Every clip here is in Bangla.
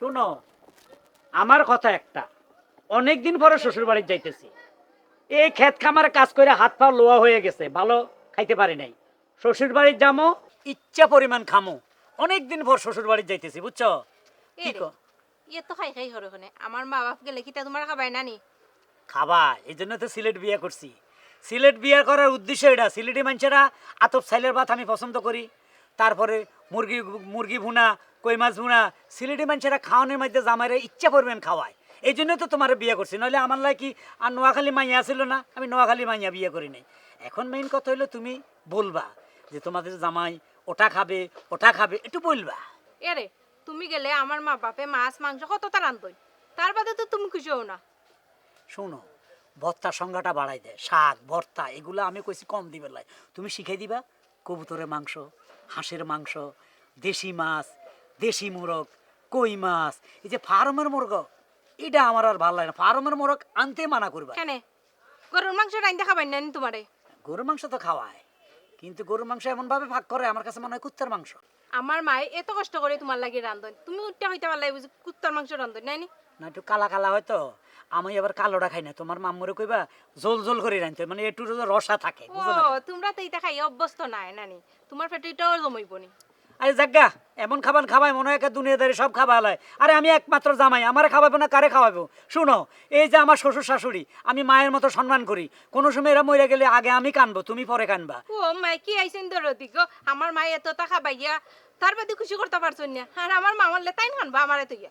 শুনো আমার কথা একটা। অনেক দিন পরে শ্বশুর বাড়ি যাইতেছি। এই ক্ষেত খামারে কাজ করে হাত পা লোয়া হয়ে গেছে ভালো খাইতে পারি নাই। শ্বশুর বাড়ির যামো ইচ্ছা পরিমাণ খামো। অনেক দিন পর শ্বশুর বাড়ি যাইতেছি বুঝছ? কি কো? ইয়ে তো খাই খাই হরে ওখানে আমার মা বাপ গেলে কিটা তোমার খাবাই নানি? খাবা এই জন্য তো সিলেট বিয়ে করছি। সিলেট বিয়ে করার উদ্দেশ্য এটা সিলেটি মানুষেরা আতপ সাইলের ভাত আমি পছন্দ করি। তারপরে মুরগি মুরগি ভুনা কই মাছ ভুনা সিলেটি মানুষেরা খাওয়ানোর মধ্যে জামাইরে ইচ্ছা করবেন খাওয়ায়। এই জন্য তো তোমার বিয়ে করছি। নাহলে আমার লাই কি আর নোয়াখালী মাইয়া ছিল না? আমি নোয়াখালী মাইয়া বিয়ে করি নাই। এখন মেইন কথা হলো তুমি বলবা যে তোমাদের জামাই ওটা খাবে ওটা খাবে একটু বলবা। এ রে তুমি গেলে আমার মা বাপে মাছ মাংস কত তার আনতই? তার বাদে তো তুমি খুশি হও না। শোনো ভর্তার সংখ্যাটা বাড়াই দেয় শাক ভর্তা এগুলো আমি কইছি কম দিবে লাই। তুমি শিখাই দিবা কবুতরের মাংস হাঁসের মাংস দেশি মাছ দেশি মোরগ কই মাছ এই যে ফার্মের মুরগ এটা আমার আর ভালো লাগে না। ফার্মের মোরগ আনতে মানা করবা। কেন? গরুর মাংস রাইন্দা খাবাই নানি তোমারে? গরুর মাংস তো খাওয়ায় কিন্তু গরুর মাংস এমন ভাবে ভাগ করে আমার কাছে মনে হয় কুত্তার মাংস। আমার মায়ে এত কষ্ট করে তোমার লাগে রান্ধন। তুমি উঠতে হইতে পারলে বুঝি কুত্তার মাংস রান্ধন নাইনি না? একটু কালা কালা হয়তো আমি এবার কালোটা খাই না। তোমার মাম্মুরে কইবা জল জল করে রাখতে মানে একটু রসা থাকে ও না তোমরা তো এটা খাই অভ্যস্ত নাই নানি তোমার পেটে এটাও জমইব নি। আরে জাগা এমন খাবার খাবাই মনে হয় দুনিয়াদারি সব খাবা আলায়। আরে আমি একমাত্র জামাই আমারে খাওয়াবো না কারে খাওয়াবো? শুনো এই যে আমার শ্বশুর শাশুড়ি আমি মায়ের মতো সম্মান করি। কোনো সময় এরা মরে গেলে আগে আমি কানবো তুমি পরে কানবা। ও মাই কি আইছেন দরদি গো আমার মায়ে এত টাকা পাইয়া তার বাদে খুশি করতে পারছ না। আর আমার মামারলে তাই খানবা আমার এত ইয়া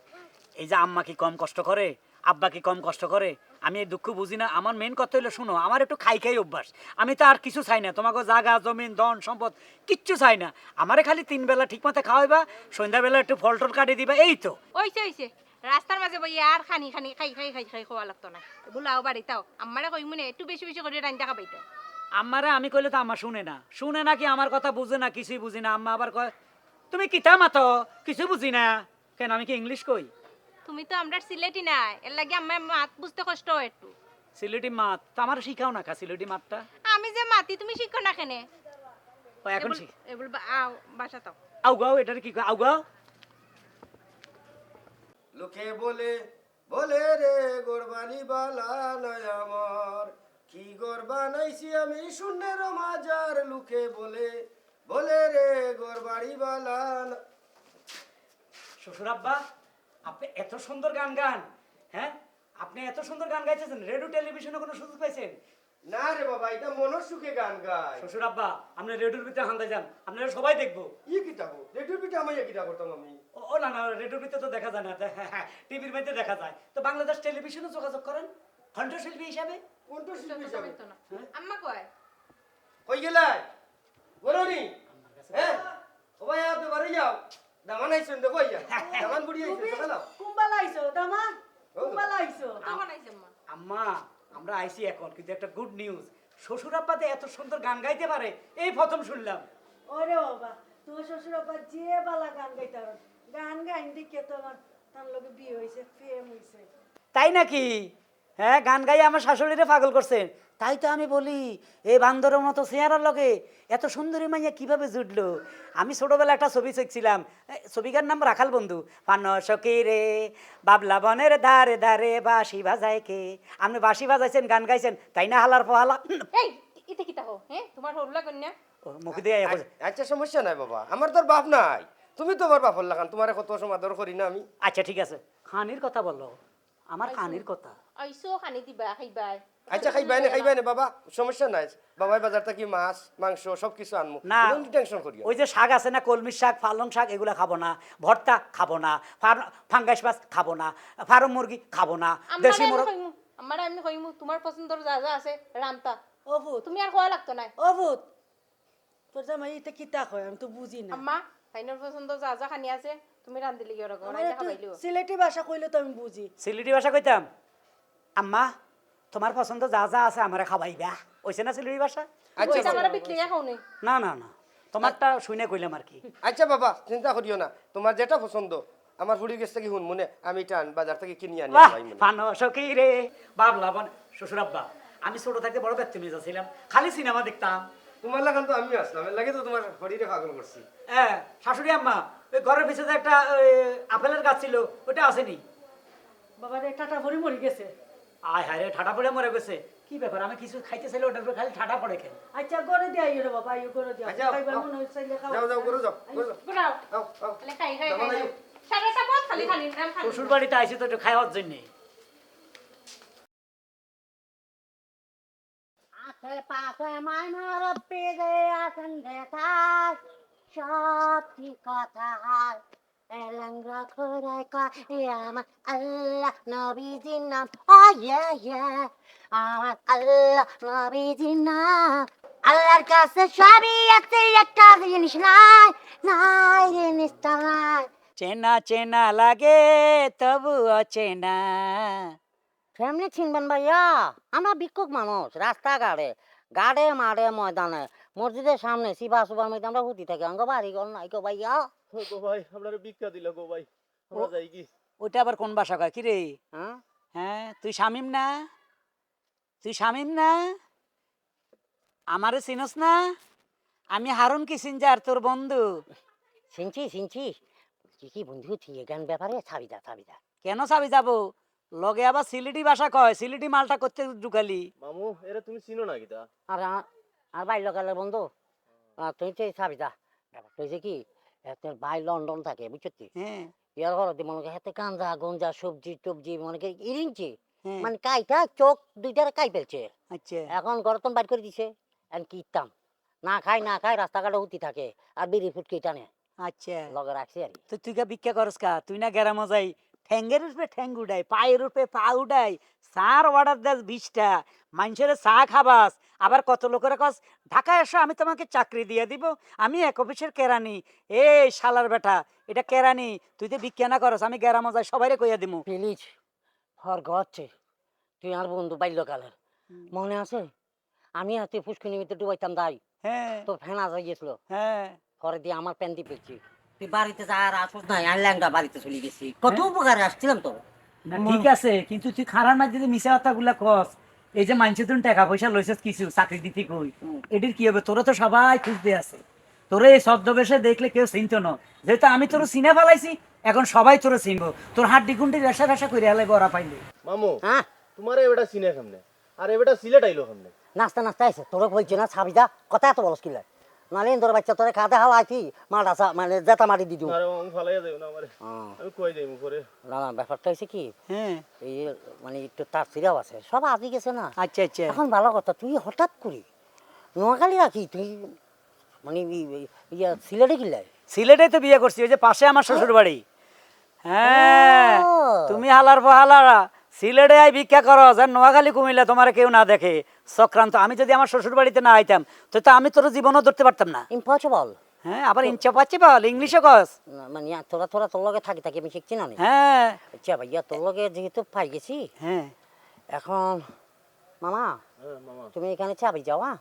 এই যে আম্মা কি কম কষ্ট করে? আব্বা কি কম কষ্ট করে? আমি এই দুঃখ বুঝি না। আমার মেন কথা হলো শুনো আমার একটু খাই খাই অভ্যাস। আমি তো আর কিছু চাই না। তোমাকে জাগা জমিন ধন সম্পদ কিচ্ছু চাই না। আমারে খালি তিন বেলা ঠিক মতো খাওয়াইবা সন্ধ্যাবেলা একটু ফল টল কাটিয়ে দিবা এই তো। ওইছে ওইছে। রাস্তার মাঝে বইয়া আর খানি খানি খাই খাই খাই খাই খাওয়া লাগতো না। বুলাও বাড়িতাও। আমারে কই মনে একটু বেশি বেশি করে রান্না খাবাইতো। আম্মারা আমি কইলে তো আম্মা শুনে না। শুনে না কি আমার কথা বুঝে না কিছুই বুঝি না। আম্মা আবার কয় তুমি কিতা মাতো? কিছু বুঝি না? কেন আমি কি ইংলিশ কই? তুমি তো আমরা সিলেটি না এর লাগে আমার মাত বুঝতে কষ্ট হয় একটু। সিলেটি মাত? তো আমার শিখাও না কা সিলেটি মাতটা। আমি যে মাতি তুমি শিখো না কেনে? ও এখন শিখ এবল আও বাসা তাও। আউ গাও এটার কি কয়? আউ গাও। লোকে বলে বলে রে গোরবানি বালা নয় আমার। কি গরবা নাইছি আমি শূন্যের মাজার। লোকে বলে বলে রে গোরবাড়ি বালা শ্বশুর আব্বা? আপনি এত সুন্দর গান গান হ্যাঁ? আপনি এত সুন্দর গান গাইতেছেন রেডিও টেলিভিশনে কোনো সুযোগ পাইছেন? না রে বাবা এটা মনের সুখে গান গায় শ্বশুর আব্বা আপনি রেডিওর ভিতরে হান্দা যান আপনারা সবাই দেখব। ই কিতাব রেডিওর পিঠে আমি কিতা করতাম আমি? ও না না রেডিওর ভিতরে তো দেখা যায় না টিভির মধ্যে দেখা যায়। তো বাংলাদেশ টেলিভিশনে যোগাযোগ করেন কণ্ঠশিল্পী হিসাবে? কণ্ঠশিল্পী হিসাবে। আম্মা কয়? কই গেলাই বলনি হ্যাঁ? ও ভাই আপনি বাড়ি যাও। দামান আইছেন দেখো ইয়া দামান বুড়ি আইছে দেখালাম কুম্বালা আইছো দামান। কুম্বালা আইছো। তখন আইছে আম্মা আম্মা আমরা আইছি এখন কিন্তু একটা গুড নিউজ শ্বশুর আব্বাতে এত সুন্দর গান গাইতে পারে এই প্রথম শুনলাম। ওরে বাবা শ্বশুর আব্বা যে বালা গান গাইতে পারো গান গাইন দেখে তো আমার তার লগে বিয়ে প্রেম হয়েছে তাই নাকি? হ্যাঁ গান গাই আমার শাশুড়িরে পাগল করছেন। তাই তো আমি বলি এ বান্দরের মতো চেহারার লগে এত সুন্দরী মাইয়া কীভাবে জুটলো? আমি ছোটবেলা একটা ছবি শিখছিলাম ছবিকার নাম রাখাল বন্ধু। পান সখী রে বাবলা বনের ধারে ধারে বাঁশি বাজায় কে? আপনি বাঁশি বাজাইছেন গান গাইছেন তাই না হালার পোহালা এই ইতে কি তাহো হ্যাঁ তোমার হল্লা কন্যা? ও, মুখ দিয়ে আচ্ছা সমস্যা নাই বাবা। আমার তোর বাপ নাই। তুমি তো আমার বাপর লাগান তোমার কত সমাদর করি না আমি? আচ্ছা ঠিক আছে। খানির কথা বলো। আমার খানির কথা। আইসো খানি দিবা খাইবাই। আচ্ছা খাইবাই না খাইবাই না বাবা সমস্যা নাই। বাবাই বাজার থেকে মাছ মাংস সব কিছু আনমু। না। টেনশন করিও ওই যে শাক আছে না কলমির শাক পালং শাক এগুলা খাব না। ভর্তা খাব না। ফাঙ্গাস মাছ খাব না। ফার্ম মুরগি খাব না। দেশি মোরগ আমার এমনি কইমু তোমার পছন্দের যা যা আছে রামতা ও ভূত তুমি আর খাওয়া লাগতো না ও ভূত তোর জামাই এটা কিতা কয় আমি তো বুঝি না। আম্মা তাইনোর পছন্দ যা যা খানি আছে তুমি কি ওরকম? রাইন্দা একটু খাবাইলিও সিলেটি ভাষা কইলে তো আমি বুঝি। সিলেটি ভাষা কইতাম? আম্মা তোমার পছন্দ যা যা আছে আমারে খাবাইবা ওইছে না সিলেটি ভাষা আচ্ছা। আমার বিক্রি খাওনি। না না না। তোমারটা শুনে কইলাম আর কি। আচ্ছা বাবা চিন্তা করিও না। তোমার যেটা পছন্দ আমার বুড়ির কাছ থেকে শুন মনে আমি এটা আন- বাজার থেকে কিনে আনি মনে। ফানো সখী রে। বাবলা বন শ্বশুর আব্বা আমি ছোট থাকতে বড় ব্যক্তি মেজা ছিলাম খালি সিনেমা দেখতাম। তোমার লাগান তো আমি আসলাম এর লাগে তো তোমার শরীরে পাগল করছি। হ্যাঁ শাশুড়ি আম্মা ওই ঘরের পিছনে একটা আপেলের গাছ ছিল ওটা আসেনি বাবা রে টাটা ভরি মরি গেছে। আয় হায় রে ঠাটা পড়ে মরে গেছে। কি ব্যাপার আমি কিছু খাইতে চাইলে ওটার উপরে খালি ঠাটা পড়ে খেয়ে। আচ্ছা গড়ে দিয়ে আইও রে বাবা আইও গড়ে দিয়ে। আচ্ছা, যাও। মনে হচ্ছে খাও যাও যাও করে যাও করে যাও। আও আও তাহলে খাই খাই খাই না, সারাটা পথ খালি খালি নাম খালি। শ্বশুর বাড়িতে আইসি তো একটু খাওয়ার জন্যে। আখে পাখে মাইনার পেগে আসেন দেখায় সব ঠিক কথা আমার আল্লাহ নবীজির নাম আল্লাহর কাছে সবই আছে একটা জিনিস নাই নাই জিনিসটা নাই চেনা চেনা লাগে তবু অচেনা। কেমনি চিনবেন ভাইয়া আমরা ভিক্ষুক মানুষ রাস্তাঘাটে। গাড়ে মাঠে ময়দানে। মসজিদের সামনে শিবা সুবার মধ্যে আমরা হুতি থাকি। আঙ্গ বাড়ি গল নাই গো ভাইয়া। ও গো ভাই আপনারা ভিক্ষা দিল গো ভাই। আমরা যাই কি? ওইটা আবার কোন বাসা কয়? কিরে? হ্যাঁ? হ্যাঁ তুই শামিম না? তুই শামিম না? আমারে চিনস না? আমি হারুন কিসিনজার তোর বন্ধু? শুনছি শুনছি কি কি বন্ধু ঠিক গান ব্যাপারে ছাবি দা ছাবি দা। কেন চাবি যাব? লগে আবার সিলেটি ভাষা কয় সিলেটি মালটা করতে ঢুকালি? মামু এরা তুমি চিনো না কিতা আর আর বাইর লোকালের বন্ধু। তুই তো ছাবি দা ব্যাপারটা হয়েছে কি তোর ভাই লন্ডন থাকে বুঝছ তুই হ্যাঁ। ইয়ার ঘরতে মনে করে হাতে কান্দা গঞ্জা সবজি টবজি মনে করে ইরিঞ্চি। হ্যাঁ। মানে কাইটা চোখ দুইটারে কাই ফেলছে। আচ্ছা। এখন গরতন বাইর করে দিছে এখন কি ইতাম না খাই না খাই রাস্তাঘাটে হুতি থাকে আর বিড়ি ফুটকি টানে। আচ্ছা। লগে রাখছি আর কি। তো তুই কা ভিক্ষা করস কা? তুই না গেরামো যাই ঠ্যাঙ্গের উপরে ঠ্যাঙ্গ উডাই পায়ের উপরে পা উডাই সার অর্ডার দেস বিশটা মানুষের চা খাবাস। আবার কত লোকের কস ঢাকায় এসো আমি তোমাকে চাকরি দিয়ে দিব আমি এক অফিসের কেরানি। এই শালার বেটা এটা কেরানি তুই তো ভিক্ষা না করস আমি গেরামো যাই সবাইরে কইয়া দিমু। প্লিজ ফর গচ্ছে তুই আর বন্ধু বাল্যকালের। মনে আছে? আমি আর তুই পুষ্কিনি মিতে ডুবাইতাম দাই। হ্যাঁ। তোর ফেনা যাই গেছিল হ্যাঁ। পরে দিয়ে আমার প্যান্টি পেয়েছি। তুই বাড়িতে যা আর আসুস নাই আমি ল্যাংটা বাড়িতে চলে গেছি। কত উপকারে আসছিলাম তো। না ঠিক আছে কিন্তু তুই খারার মাঝে যদি মিশা কথা কস। এই যে মানুষের তুমি টাকা পয়সা লইছিস কিছু চাকরি দিতে কই? এটির কি হবে? তোরা তো সবাই খুঁজতে আছে। তোরা এই ছদ্মবেশে দেখলে কেউ চিনত না। যেহেতু আমি তোর চিনে ফেলাইছি এখন সবাই তোর চিনবো। তোর হাড্ডি গুন্ডি রেশা রেশা করে হেলাইবো ওরা পাইলে। মামু হ্যাঁ? তোমার এবেটা চিনে আর এবেটা সিলেট আইলো নাস্তা নাস্তা আছে। তোরা বলছি না ছাবি যা। কথা এত বলস কিলে নালে তোর বাচ্চা তোরে খাতে হালাইছি মাটা চা মানে জেতা মারি দি দিও। আরে আমি ফালাইয়া যাই না আমারে। আমি কই যাই পরে? না না ব্যাপারটা হয়েছে কি? হ্যাঁ। এই মানে একটু তার ফিরাও আছে সব আজি গেছে না। আচ্ছা আচ্ছা। এখন ভালো কথা তুই হঠাৎ করি নোয়াখালী রাখি তুই মানে ইয়া সিলেটে কিলাই সিলেটে তো বিয়ে করছি ওই যে পাশে আমার শ্বশুর বাড়ি হ্যাঁ ও। তুমি হালার বহালারা। সিলেটে আই ভিক্ষা করো আর নোয়াখালী কুমিল্লা তোমার কেউ না দেখে। সক্রান্ত আমি যদি আমার শ্বশুর বাড়িতে না আইতাম তো তো আমি তোর জীবনও ধরতে পারতাম না। ইম্পসিবল হ্যাঁ আবার ইঞ্চা পাচ্ছি বল ইংলিশে কস মানে তোরা তোরা তোর লগে থাকি থাকি আমি শিখছি না হ্যাঁ। আচ্ছা ভাইয়া তোর লগে যেহেতু পাই গেছি হ্যাঁ। এখন মামা হ্যাঁ তুমি এখানে চাবি যাও হ্যাঁ?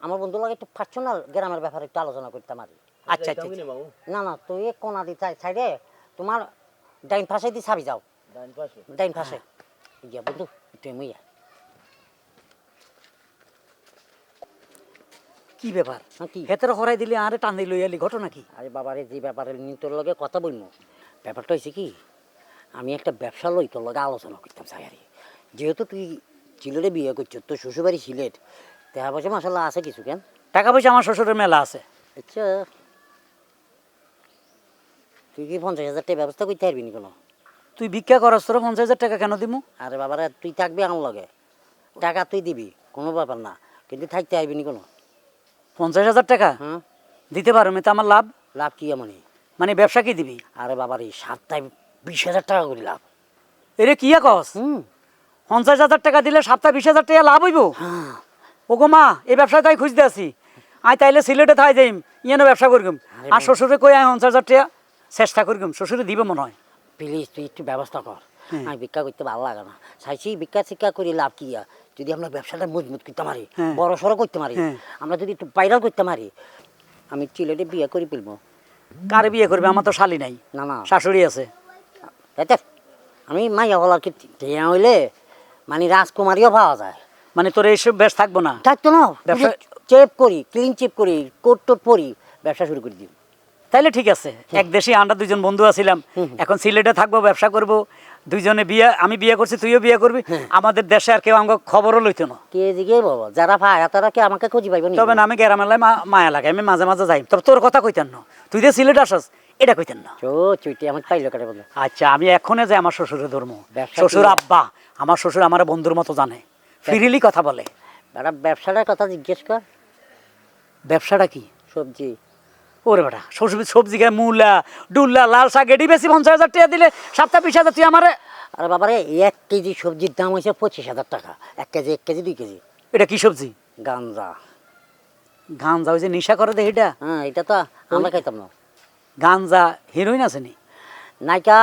আমার বন্ধুর লগে একটু পার্সোনাল গ্রামের ব্যাপারে একটু আলোচনা করতাম আর আচ্ছা আচ্ছা কিনে মামু? না না তুই কোনা দি সাইডে তোমার ডাইন পাশে দি চাবি যাও। ডাইন পাশে? ডাইন পাশে। ইয়া বন্ধু তুই মুইয়া কি ব্যাপার? হ্যাঁ, কি? হেতের হরাই দিলে আরে টান দিল ইয়ালি ঘটনা কি? আরে বাবারে যে ব্যাপারে নিয়ে তোর লগে কথা বলব ব্যাপারটা হয়েছে কি আমি একটা ব্যবসা লই তোর লগে আলোচনা করতাম চাই যেহেতু তুই সিলেটে বিয়ে করছ তোর শ্বশুরবাড়ি সিলেট দেখা পয়সা মশলা আছে কিছু কেন? টাকা পয়সা আমার শ্বশুরের মেলা আছে। আচ্ছা। তুই কি পঞ্চাশ হাজার টাকা ব্যবস্থা করতে পারবি নি কোনো? তুই ভিক্ষা করস তোর পঞ্চাশ হাজার টাকা কেন দিমু? আরে বাবারে তুই থাকবি আমার লগে। টাকা তুই দিবি কোনো ব্যাপার না। কিন্তু থাকতে পারবি নি কোনো। পঞ্চাশ হাজার টাকা? হ্যাঁ দিতে পারো মেতে আমার লাভ? লাভ কি এমনই মানে ব্যবসা কি দিবি? আরে বাবার এই সাতটায় বিশ হাজার টাকা করে লাভ। এরে কি কস? হুম। পঞ্চাশ হাজার টাকা দিলে সাতটা বিশ হাজার টাকা লাভ হইব? হ্যাঁ। ও গো মা এই ব্যবসায় তাই খুঁজতে আছি। আই তাইলে সিলেটে থাই যাইম ইয়েনো ব্যবসা করগুম আর শ্বশুরে কই আয় পঞ্চাশ হাজার টাকা? চেষ্টা করগুম শ্বশুরে দিবে মনে হয়। প্লিজ তুই একটু ব্যবস্থা কর। হ্যাঁ। আমি ভিক্ষা করতে ভালো লাগে না। চাইছি ভিক্ষা শিক্ষা করি লাভ কি যদি আমরা ব্যবসাটা মজবুত করতে পারি হ্যাঁ। বড় সড়ো করতে পারি হ্যাঁ। আমরা যদি একটু ভাইরাল করতে পারি আমি চিলেটে বিয়ে করে ফেলব। কারে বিয়ে করবে? আমার তো শালি নাই। না না। শাশুড়ি আছে। এতে আমি মাইয়া হলার কি হইলে মানে রাজকুমারীও পাওয়া যায়। মানে তোর এইসব বেশ থাকব না? থাকতো না। ব্যবসা- চেপ করি ক্লিন চেপ করি কোট টোট পরি ব্যবসা শুরু করে দিই তাইলে ঠিক আছে। এক দেশে আমরা দুজন বন্ধু আছিলাম। এখন সিলেটে থাকব ব্যবসা করব। দুইজনে বিয়ে আমি বিয়ে করছি তুইও বিয়ে করবি। আমাদের দেশে আর কেউ আমাকে খবরও লইতো না। কে দিকে বাবা যারা পায় তারা কি আমাকে খুঁজি পাইব তবে না আমি গ্রামেলায় মায়া লাগে আমি মাঝে মাঝে যাই। তবে তোর কথা কইতেন না। তুই যে সিলেট আসস এটা কইতেন না। চো চুইটি আমাকে পাইলো কেটে বলে। আচ্ছা আমি এখনে যে আমার শ্বশুরের ধর্ম। শ্বশুর আব্বা আমার শ্বশুর আমার বন্ধুর মতো জানে। ফিরিলি কথা বলে। ব্যবসাটার কথা জিজ্ঞেস কর। ব্যবসাটা কি? সবজি। ওরে বেটা সবজি সবজি গায়ে মূলা ডুল্লা লাল শাক এটি বেশি পঞ্চাশ হাজার টাকা দিলে সাতটা বিশ হাজার তুই আমারে আরে বাবারে এক কেজি সবজির দাম হয়েছে পঁচিশ হাজার টাকা। এক কেজি এক কেজি দুই কেজি। এটা কি সবজি? গাঞ্জা গাঞ্জা ওই যে নেশা করে দেখ এটা? হ্যাঁ এটা তো আমরা খাইতাম না। গাঞ্জা হিরোইন আছে নি? নাইকা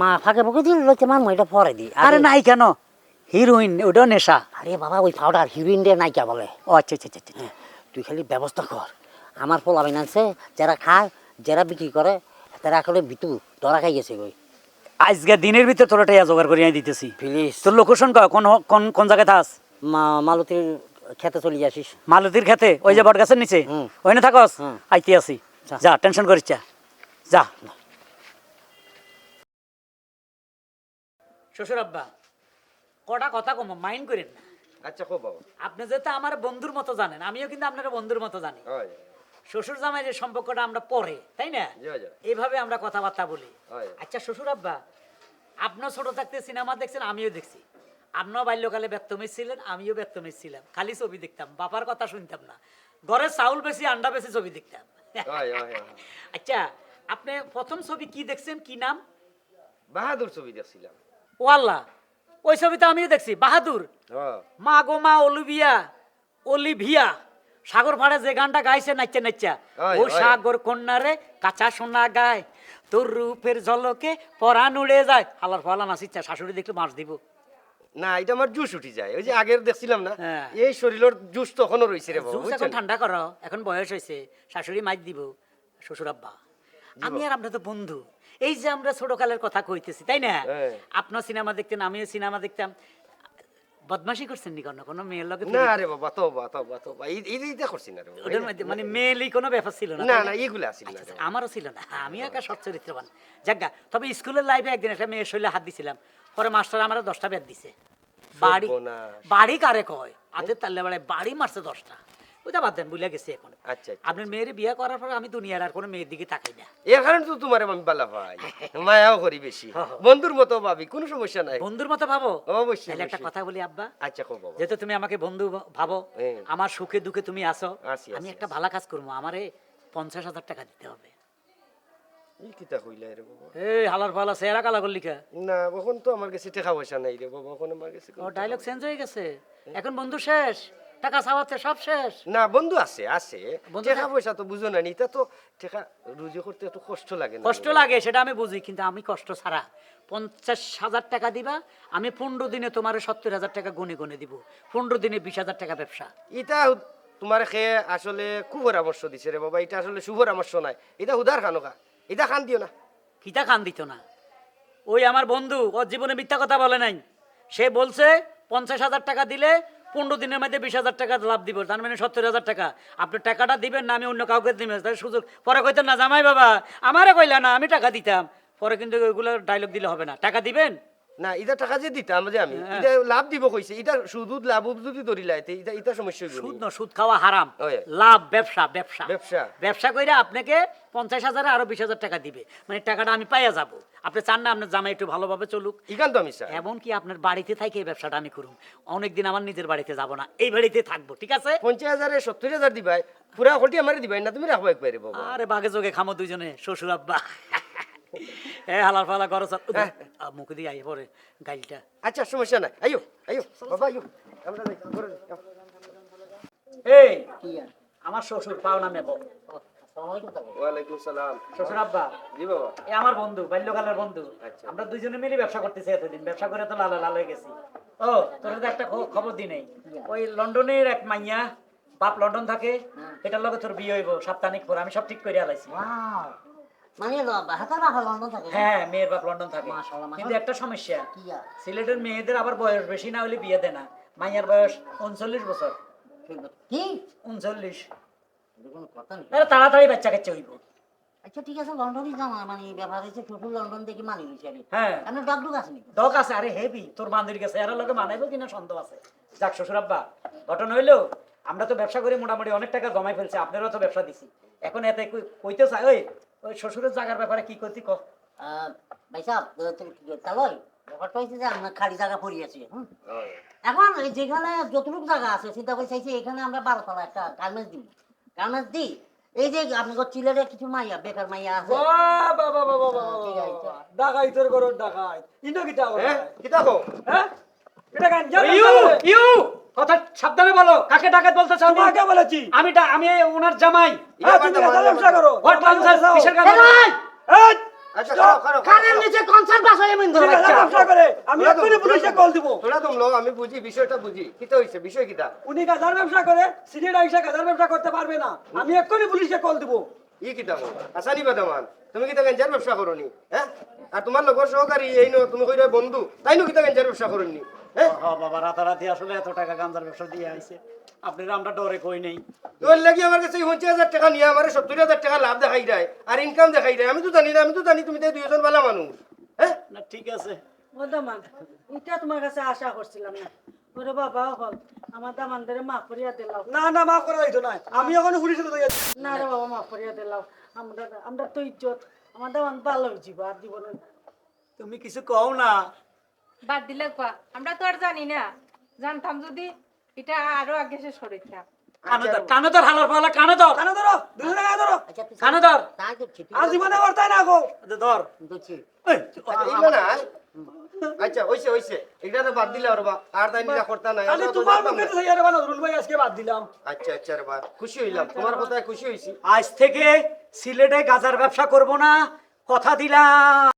মা ফাঁকে ফাঁকে দিয়ে লইতে মার এটা পরে দি। আরে নাই কেন হিরোইন ওটাও নেশা। আরে বাবা ওই পাউডার হিরোইন দিয়ে নাইকা বলে। ও আচ্ছা আচ্ছা আচ্ছা, আচ্ছা। হ্যাঁ, তুই খালি ব্যবস্থা কর। আমার পোলা আছে যারা খায় যারা বিক্রি করে তারা আসলে ভিতু ধরা খাই গেছে ওই আজকে দিনের ভিতর তোর টাইয়া জোগাড় করে আনি দিতেছি। প্লিজ তোর লোকেশন কয়? কোন কোন কোন জায়গায় থাস? মা মালতির খেতে চলে আসিস মালতির খেতে? ওই যে বট গাছের নিচে? হুম। ওইনে থাকস? আইতে আসি। যা। টেনশন করিস যা। যা। শ্বশুর আব্বা কটা কথা কম মাইন্ড করেন না। আচ্ছা খো বাবা আপনি যেহেতু আমার বন্ধুর মতো জানেন আমিও কিন্তু আপনার বন্ধুর মতো জানি। হয়। শ্বশুর জামাই যে সম্পর্কটা আমরা পরে তাই না। এইভাবে আমরা কথাবার্তা বলি। আচ্ছা শ্বশুর আব্বা আপনিও ছোট থাকতে সিনেমা দেখছেন আমিও দেখছি। আপনিও বাল্যকালে ব্যক্তমিজ ছিলেন আমিও ব্যক্তমিজ ছিলাম। খালি ছবি দেখতাম বাবার কথা শুনতাম না। ঘরে চাউল বেশি আন্ডা বেশি ছবি দেখতাম। আচ্ছা আপনি প্রথম ছবি কি দেখছেন? কি নাম? বাহাদুর ছবি দেখছিলাম। ও আল্লাহ ওই ছবিটা আমিও দেখছি। বাহাদুর? হ্যাঁ। মা গো মা অলিভিয়া অলিভিয়া। সাগর ফাড়ে যে গানটা গাইছে নাচছে নাচা ও। সাগর কন্যারে কাঁচা সোনা গায় তোর রূপের ঝলকে পরান উড়ে যায়। হালার ফালা নাচিচ্ছা শাশুড়ি দেখলে মাছ দিব। না এটা আমার জুস উঠি যায়। ওই যে আগের দেখছিলাম না হ্যাঁ। এই শরীরের জুস তখনও রয়েছে রে জুস এখন ঠান্ডা করো এখন বয়স হয়েছে শাশুড়ি মাইক দিব শ্বশুর আব্বা। আমি আর আপনার তো বন্ধু এই যে আমরা ছোটকালের কথা কইতেছি তাই না? হ্যাঁ। আপনার সিনেমা দেখতেন আমিও সিনেমা দেখতাম। বদমাশি করছেন নি কোনো কোনো মেয়ের লগে না রে বাবা তো বা তো বা তো বা এই এইটা করছি না রে। ওটার মধ্যে মানে মেয়েলি কোনো ব্যাপার ছিল না না না? এইগুলো ছিল না আচ্ছা, বাবা। আমারও ছিল না। আমি একা সৎ চরিত্রবান। যাজ্ঞা তবে স্কুলের লাইফে একদিন একটা মেয়ের শৈলে হাত দিছিলাম। পরে মাস্টার আমারে দশটা ব্যাট দিছে। বাড়ি বাড়ি কারে কয়? আতে তাল্লে বেড়ায় বাড়ি মারছে দশটা। ওইটা বাদ দেন বুঝলে গেছি এখন। আচ্ছা আচ্ছা। আপনার মেয়ের বিয়ে করার পর আমি দুনিয়ার আর কোনো মেয়ের দিকে তাকাই না। এর কারণে তো তোমার আমি বালা ভাই মায়াও করি বেশি। বন্ধুর মতো ভাবি কোনো সমস্যা নাই। বন্ধুর মতো ভাবো? অবশ্যই, তাহলে একটা কথা বলি আব্বা। আচ্ছা বাবা যেহেতু তুমি আমাকে বন্ধু ভাবো হ্যাঁ। আমার সুখে দুঃখে তুমি আসো আমি একটা ভালো কাজ করব আমারে পঞ্চাশ হাজার টাকা দিতে হবে। এই কিতা কইলা রে বাবা? এই হালার ফালা সেরা কালা করলি কা? না তো আমার কাছে টাকা পয়সা নাই রে বাবা এখন আমার কাছে ও ডায়লগ চেঞ্জ হয়ে গেছে। এখন বন্ধু শেষ? টাকা চাওয়াতে সব শেষ। না বন্ধু আছে আছে। টাকা পয়সা তো বুঝো না এটা তো টাকা রুজি করতে একটু কষ্ট লাগে কষ্ট লাগে সেটা আমি বুঝি কিন্তু আমি কষ্ট ছাড়া। পঞ্চাশ হাজার টাকা দিবা আমি পনেরো দিনে তোমার সত্তর হাজার টাকা গুনে গুনে দিব। পনেরো দিনে বিশ হাজার টাকা ব্যবসা। এটা তোমার খেয়ে আসলে কুপরামর্শ দিছে রে বাবা এটা আসলে সুপরামর্শ নাই। এটা উদার খানোকা এটা খান দিও না। কিতা খান দিত না? ওই আমার বন্ধু ওর জীবনে মিথ্যা কথা বলে নাই। সে বলছে পঞ্চাশ হাজার টাকা দিলে পনেরো দিনের মধ্যে বিশ হাজার টাকা লাভ দিব, তার মানে সত্তর হাজার টাকা। আপনি টাকাটা দিবেন না, আমি অন্য কাউকে দিবেন তাহলে সুযোগ পরে কইতেন না, জামাই বাবা আমারও কইলা না, আমি টাকা দিতাম। পরে কিন্তু ওইগুলো ডায়লগ দিলে হবে না। টাকা দিবেন? না এটা টাকা যে দিতাম যে আমি হ্যাঁ। এটা লাভ দিব কইছে এটা শুধু লাভ যদি ধরি লাইতে এটা এটা সমস্যা সুদ নি। সুদ খাওয়া হারাম। লাভ ব্যবসা ব্যবসা। ব্যবসা। ব্যবসা করে আপনাকে পঞ্চাশ হাজারে আরও বিশ হাজার টাকা দিবে। মানে টাকাটা আমি পাইয়া যাব। আপনি চান না আপনার জামাই একটু ভালোভাবে চলুক। ইকান তো আমি চাই। এমনকি আপনার বাড়িতে থাকে এই ব্যবসাটা আমি করুম? অনেকদিন আমার নিজের বাড়িতে যাব না। এই বাড়িতে থাকব ঠিক আছে? পঞ্চাশ হাজারে সত্তর হাজার দিবাই পুরা হলটি আমারে দিবাই না তুমি রাখব একবারে বাবা। আরে বাঘে যোগে খামো দুইজনে শ্বশুর আব্বা। এ হালার ফালা করো মুখ দিয়ে আই পরে গাইলটা। আচ্ছা সমস্যা নাই। আইও আইও বাবা আইও আমরা যাই ঘরে যাই, যাও। আমার শ্বশুর পাও নামে ওয়ালাইকুম সালাম। শ্বশুর আব্বা? জি বাবা। এ আমার বন্ধু বাল্যকালের বন্ধু। আচ্ছা। আমরা দুইজনে মিলে ব্যবসা করতেছি এতদিন। ব্যবসা করে তো লাল লাল হয়ে গেছি। ও তোর তো একটা খবর দি নেই। ওই লন্ডনের এক মাইয়া বাপ লন্ডন থাকে এটার লগে তোর বিয়ে হইব সাপ্তাহিক পর। আমি সব ঠিক করে আলাইছি। হ্যাঁ মেয়ের বাপ লন্ডন থাকে। কিন্তু একটা সমস্যা? সিলেটের মেয়েদের আবার বয়স বেশি না হলে বিয়ে দেয় না। মাইয়ার বয়স উনচল্লিশ বছর। কি? উনচল্লিশ। তাড়াতাড়ি বাচ্চা কাচ্চা হইব। আচ্ছা ঠিক আছে লন্ডনই যাও মানে ব্যাপার হচ্ছে শ্বশুর লন্ডন থেকে মানি হিসাবে হ্যাঁ। আপনার ডাবডুক আছে নাকি? দক আছে আরে হেভি তোর বান্ধবীর কাছে। এর লগে মানাইবো কিনা সন্দেহ আছে। যাক শ্বশুর আব্বা ঘটনা হইল আমরা তো ব্যবসা করে মোটামুটি অনেক টাকা জমাই ফেলছি আপনারও তো ব্যবসা দিছি। এখন এতে কইতে চাই? ওই ওই শ্বশুরের জায়গার ব্যাপারে কি করতি ক ভাই সাহেব ব্যাপারটা যে খালি জায়গা পড়ে আছে এখন যেখানে যতটুকু জায়গা আছে চিন্তা করে চাইছি এখানে আমরা বারোতলা একটা গার্মেন্টস দিব গার্মেন্টস দিই এই যে আপনার চিলের কিছু মাইয়া বেকার মাইয়া আছে। ডাকাই তোর ঘরের ডাকাই। ইনো কিতা করে হ্যাঁ হ্যাঁ? এটা গান ইউ ইউ! কথা সাবধানে বলো কাকে ডাকাত আমি তোমাকে বলেছি। আমি আমি ওনার জামাই। করো কিসের করে করে আমি বুঝি বিষয়টা বুঝি। কিতা বিষয় কিতা? উনি গাঁজার ব্যবসা করে সিলেট আইসা গাঁজার ব্যবসা করতে পারবে না। আমি এক্ষুনি পুলিশে কল দিব। ই কিতা আসানি বাদামান তুমি কিতা গেঞ্জার ব্যবসা করনি? হ্যাঁ? আর তোমার লগর সহকারী এই নো তুমি কইরা বন্ধু তাই নো কিতা গেঞ্জার ব্যবসা করনি হ্যাঁ বাবা রাতারাতি আসলে এত টাকা গাঞ্জার ব্যবসা দিয়ে আইছে। আপনারা আমরা ডরে কই নেই। তোর লাগি আমার কাছে পঞ্চাশ হাজার টাকা নিয়ে আমার সত্তর হাজার টাকা লাভ দেখাই দেয় আর ইনকাম দেখাই দেয়। আমি তো জানি না আমি তো জানি তুমি তো দুইজন ভালো মানুষ হ্যাঁ না ঠিক আছে। ও এটা তোমার কাছে আশা করছিলাম না। ওরে বাবা হল আমার দামানদের মাফ করিয়া দিলাও না না মাফ করা হইতো না আমি এখন পুলিশে তো যাচ্ছি না রে বাবা মাফ করিয়া দিলাও আমরা আমরা তো ইজ্জত। আমার দামান ভালো হয়েছি আর জীবনে তুমি কিছু কও না। বাদ দিলে কোয়া আমরা তো আর জানি না। জানতাম যদি এটা আরও আগে শেষ করিতাম কানে ধর কানে ধর হালার পালা কানে ধর। কানে ধরো দুজনে গায়ে ধরো। আচ্ছা কানে ধর। আর জীবনে করতাই না গো। আচ্ছা, ধর। এই, আচ্ছা, না আচ্ছা হইছে হইছে এটা তো বাদ দিলে আর তাই নিলা করতা না খালি তোমার মুখে তো সাইয়ারে বানো রুল ভাই আজকে বাদ দিলাম। আচ্ছা আচ্ছা খুশি হইলাম। তোমার কথায় খুশি হইছি। আজ থেকে সিলেটে গাজার ব্যবসা করব না। কথা দিলাম।